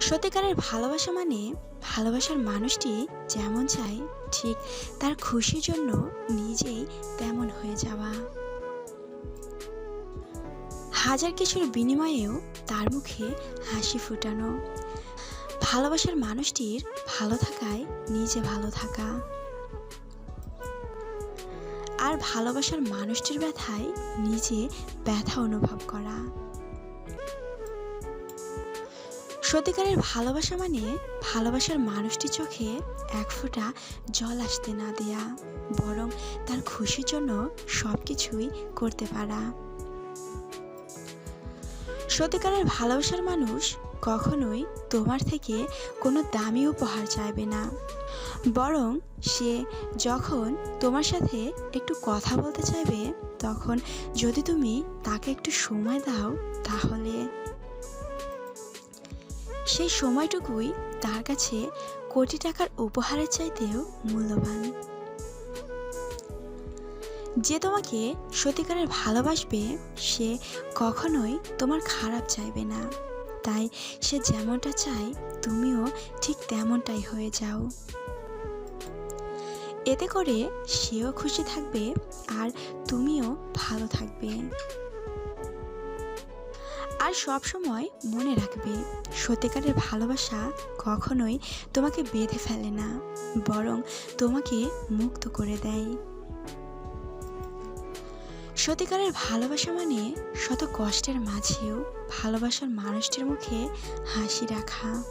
সত্যিকারের ভালোবাসা মানে ভালোবাসার মানুষটি যেমন চায়, ঠিক তার খুশির জন্য নিজেই তেমন হয়ে যাওয়া। হাজার কিছুর বিনিময়েও তার মুখে হাসি ফুটানো। ভালোবাসার মানুষটির ভালো থাকায় নিজে ভালো থাকা। আর ভালোবাসার মানুষটির ব্যথায় নিজে ব্যথা অনুভব করা। সত্যিকারের ভালোবাসা মানে ভালোবাসার মানুষটির চোখে এক ফোঁটা জল আসতে না দেয়া, বরং তার খুশির জন্য সব কিছুই করতে পারা। সত্যিকারের ভালোবাসার মানুষ কখনোই তোমার থেকে কোনো দামি উপহার চাইবে না, বরং সে যখন তোমার সাথে একটু কথা বলতে চাইবে, তখন যদি তুমি তাকে একটু সময় দাও, তাহলে সেই সময়টুকুই তার কাছে কোটি টাকার উপহারের চাইতেও মূল্যবান। যে তোমাকে সত্যিকারের ভালোবাসবে, সে কখনোই তোমার খারাপ চাইবে না। তাই সে যেমনটা চায়, তুমিও ঠিক তেমনটাই হয়ে যাও। এতে করে সেও খুশি থাকবে আর তুমিও ভালো থাকবে। আর সব সময় মনে রাখবে, সত্যিকারের ভালোবাসা কখনোই তোমাকে বেঁধে ফেলে না, বরং তোমাকে মুক্ত করে দেয়। সত্যিকারের ভালোবাসা মানে শত কষ্টের মাঝেও ভালোবাসার মানুষটির মুখে হাসি রাখা।